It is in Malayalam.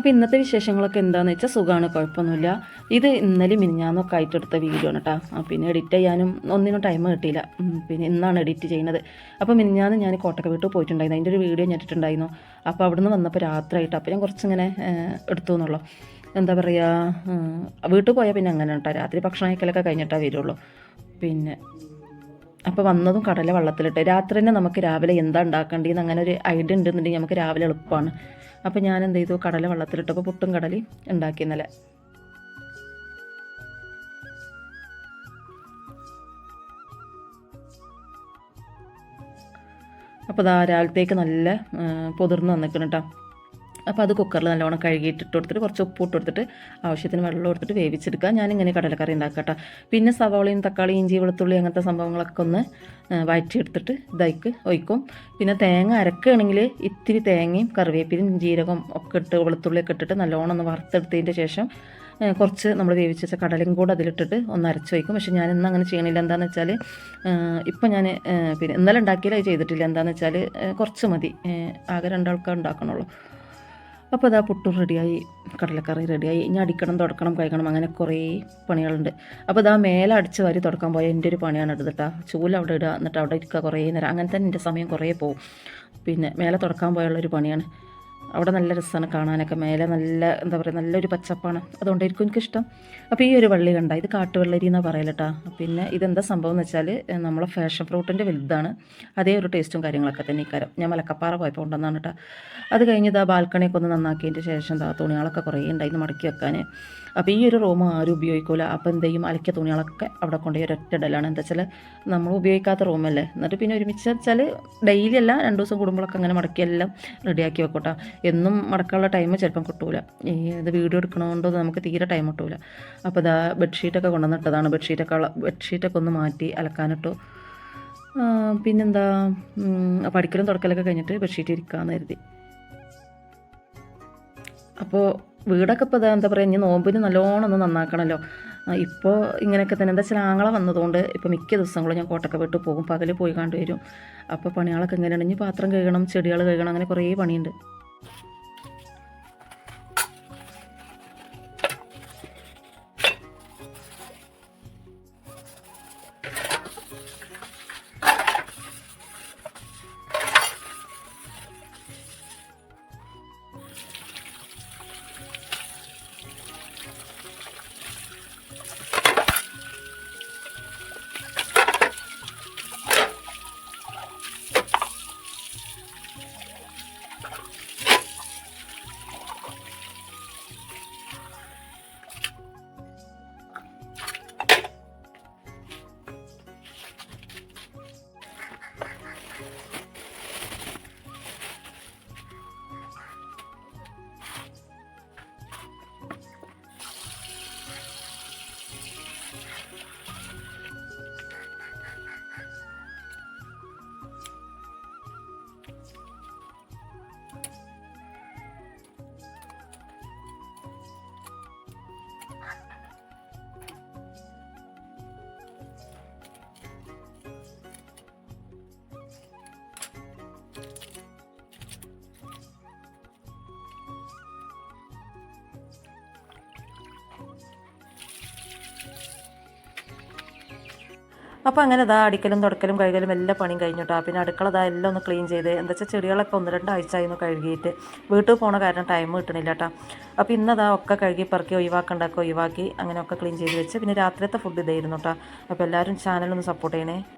അപ്പോൾ ഇന്നത്തെ വിശേഷങ്ങളൊക്കെ എന്താണെന്ന് വെച്ചാൽ സുഖമാണ് കുഴപ്പമൊന്നുമില്ല ഇത് ഇന്നലെ മിനിഞ്ഞാന്നൊക്കെ ആയിട്ട് എടുത്ത വീഡിയോ ആണ് കേട്ടോ പിന്നെ എഡിറ്റ് ചെയ്യാനും ഒന്നിനും ടൈം കിട്ടിയില്ല. പിന്നെ ഇന്നാണ് എഡിറ്റ് ചെയ്യുന്നത്. അപ്പോൾ മിനിഞ്ഞാന്ന് ഞാൻ കോട്ടക്ക വീട്ടിൽ പോയിട്ടുണ്ടായിരുന്നു. അതിന്റെ ഒരു വീഡിയോ ഞാൻ ഇട്ടിട്ടുണ്ടായിരുന്നു. അപ്പോൾ അവിടുന്ന് വന്നപ്പോൾ രാത്രിയായിട്ട്. അപ്പോൾ ഞാൻ കുറച്ചിങ്ങനെ എടുത്തു എന്നുള്ളൂ. എന്താ പറയുക വീട്ടിൽ പോയാൽ പിന്നെ അങ്ങനെ കേട്ടോ രാത്രി ഭക്ഷണം കഴിക്കലൊക്കെ കഴിഞ്ഞിട്ടേ വരുള്ളൂ. പിന്നെ അപ്പോൾ വന്നതും കടല വെള്ളത്തിലിട്ട്. രാത്രി തന്നെ നമുക്ക് രാവിലെ എന്താ ഉണ്ടാക്കേണ്ടതെന്ന് അങ്ങനെ ഒരു ഐഡിയ ഉണ്ടെന്നുണ്ടെങ്കിൽ നമുക്ക് രാവിലെ എളുപ്പമാണ്. അപ്പോൾ ഞാൻ എന്ത് ചെയ്തു? കടല വെള്ളത്തിലിട്ടപ്പോൾ പുട്ടും കടലയും ഉണ്ടാക്കി ഇന്നലെ. അപ്പോൾ ദാ നല്ല പുതിർന്ന് വന്നിക്കണം കേട്ടോ അപ്പോൾ അത് കുക്കറിൽ നല്ലോണം കഴുകിയിട്ട് കൊടുത്തിട്ട് കുറച്ച് ഉപ്പ് ഇട്ട് കൊടുത്തിട്ട് ആവശ്യത്തിന് വെള്ളം എടുത്തിട്ട് വേവിച്ചെടുക്കുക. ഞാനിങ്ങനെ കടലക്കറി ഉണ്ടാക്കുക കേട്ടോ. പിന്നെ സവാളയും തക്കാളിയും ഇഞ്ചി വെളുത്തുള്ളി അങ്ങനത്തെ സംഭവങ്ങളൊക്കെ ഒന്ന് വയറ്റിയെടുത്തിട്ട് ഇതായിക്ക് ഒഴിക്കും. പിന്നെ തേങ്ങ അരക്കുകയാണെങ്കിൽ ഇത്തിരി തേങ്ങയും കറിവേപ്പിലും ജീരകം ഒക്കെ ഇട്ട് വെളുത്തുള്ളിയൊക്കെ ഇട്ടിട്ട് നല്ലോണം ഒന്ന് വറുത്തെടുത്തതിന്റെ ശേഷം കുറച്ച് നമ്മൾ വേവിച്ച് വെച്ച കടലയും കൂടെ അതിലിട്ടിട്ട് ഒന്ന് അരച്ച് വയ്ക്കും. പക്ഷേ ഞാൻ ഇന്ന് അങ്ങനെ ചെയ്യണില്ല. എന്താണെന്ന് വെച്ചാൽ ഇപ്പം ഞാൻ പിന്നെ ഇന്നലെ ഉണ്ടാക്കിയാലേ ചെയ്തിട്ടില്ല. എന്താണെന്ന് വെച്ചാൽ കുറച്ച് മതി. ആകെ രണ്ടാൾക്കാർ ഉണ്ടാക്കണുള്ളൂ. അപ്പോൾ അതാ പുട്ടും റെഡിയായി കടലക്കറി റെഡിയായി ഇനി അടിക്കണം തുടക്കണം കഴിക്കണം അങ്ങനെ കുറേ പണികളുണ്ട്. അപ്പോൾ അതാ മേലെ അടിച്ച് വാരി തുടക്കാൻ പോയ എന്റെ ഒരു പണിയാണ് എടുത്ത് കേട്ടോ ചൂൽ അവിടെ ഇടുക എന്നിട്ട് അവിടെ ഇരിക്കുക കുറേ നേരം. അങ്ങനെ തന്നെ എന്റെ സമയം കുറേ പോകും പിന്നെ മേലെ തുടക്കാൻ പോയുള്ളൊരു പണിയാണ്. അവിടെ നല്ല രസമാണ് കാണാനൊക്കെ. മേലെ നല്ല എന്താ പറയുക നല്ലൊരു പച്ചപ്പാണ്. അതുകൊണ്ടായിരിക്കും എനിക്കിഷ്ടം. അപ്പോൾ ഈ ഒരു വള്ളി കണ്ട ഇത് കാട്ടുവെള്ളരി എന്നാണ് പറയലട്ടാ പിന്നെ ഇതെന്താ സംഭവം എന്ന് വെച്ചാൽ നമ്മളെ ഫാഷൻ ഫ്രൂട്ടിന്റെ വലുതാണ്. അതേ ഒരു ടേസ്റ്റും കാര്യങ്ങളൊക്കെ തന്നെ ഇക്കാരം ഞാൻ മലക്കപ്പാറ പോയപ്പോൾ ഉണ്ടെന്നാണ് കേട്ടോ അത് കഴിഞ്ഞ് ഇതാ ബാൽക്കണിയൊക്കെ ഒന്ന് നന്നാക്കിയതിന്റെ ശേഷം ദാ തുണികളൊക്കെ കുറേ ഉണ്ടായിരുന്നു മടക്കി വെക്കാൻ അപ്പോൾ ഈ ഒരു റൂം ആരും ഉപയോഗിക്കില്ല അപ്പോൾ എന്ത് ചെയ്യും? അലക്കിയ തുണികളൊക്കെ അവിടെ കൊണ്ടുപോയി ഒരൊറ്റ ഇടലാണ്. എന്താ വെച്ചാൽ നമ്മൾ ഉപയോഗിക്കാത്ത റൂമല്ലേ എന്നിട്ട് പിന്നെ ഒരുമിച്ച് വെച്ചാൽ ഡെയിലി അല്ല രണ്ട് ദിവസം കൂടുമ്പോഴൊക്കെ അങ്ങനെ മടക്കിയെല്ലാം റെഡിയാക്കി വെക്കോട്ടോ എന്നും മടക്കാനുള്ള ടൈം ചിലപ്പം കിട്ടൂല. ഈ ഇത് വീഡിയോ എടുക്കണോണ്ട് നമുക്ക് തീരെ ടൈം കിട്ടൂല. അപ്പോൾ ഇതാ ബെഡ്ഷീറ്റൊക്കെ കൊണ്ടുവന്നിട്ടതാണ്. ബെഡ്ഷീറ്റൊക്കെ ബെഡ്ഷീറ്റൊക്കെ ഒന്ന് മാറ്റി അലക്കാനിട്ടു. പിന്നെന്താ? പഠിക്കലും തുടക്കലൊക്കെ കഴിഞ്ഞിട്ട് ബെഡ്ഷീറ്റ് ഇരിക്കാമെന്ന് കരുതി. അപ്പോൾ വീടൊക്കെ ഇപ്പോൾ എന്താ പറയുക ഇനി നോമ്പിന് നല്ലോണം ഒന്ന് നന്നാക്കണമല്ലോ ഇപ്പോൾ ഇങ്ങനെയൊക്കെ തന്നെ എന്താ വെച്ചാൽ വന്നതുകൊണ്ട് ഇപ്പോൾ മിക്ക ദിവസങ്ങളും ഞാൻ കോട്ടൊക്കെ വിട്ട് പോകും. പകൽ പോയി കണ്ടുവരും അപ്പോൾ പണികളൊക്കെ എങ്ങനെയാണ്? ഇനി പാത്രം കഴുകണം ചെടികൾ കഴുകണം അങ്ങനെ കുറേ പണിയുണ്ട്. അപ്പോൾ അങ്ങനെ ഇതാ അടിക്കലും തുടക്കലും കഴുകലും എല്ലാ പണിയും കഴിഞ്ഞിട്ടാ പിന്നെ അടുക്കള ഇതാ എല്ലാം ഒന്ന് ക്ലീൻ ചെയ്ത്. എന്താ വെച്ചാൽ ചെടികളൊക്കെ ഒന്ന് രണ്ടാഴ്ച ആയിരുന്നു കഴുകിയിട്ട്. വീട്ടിൽ പോണ കാരണം ടൈം കിട്ടണില്ല കേട്ടോ അപ്പോൾ ഇന്നതാ ഒക്കെ കഴുകി പറക്കി ഒഴിവാക്കണ്ടൊക്കെ ഒഴിവാക്കി അങ്ങനെയൊക്കെ ക്ലീൻ ചെയ്ത് വെച്ച്. പിന്നെ രാത്രിയത്തെ ഫുഡ് ഇതായിരുന്നു കേട്ടോ അപ്പോൾ എല്ലാവരും ചാനലൊന്ന് സപ്പോർട്ട് ചെയ്യണേ.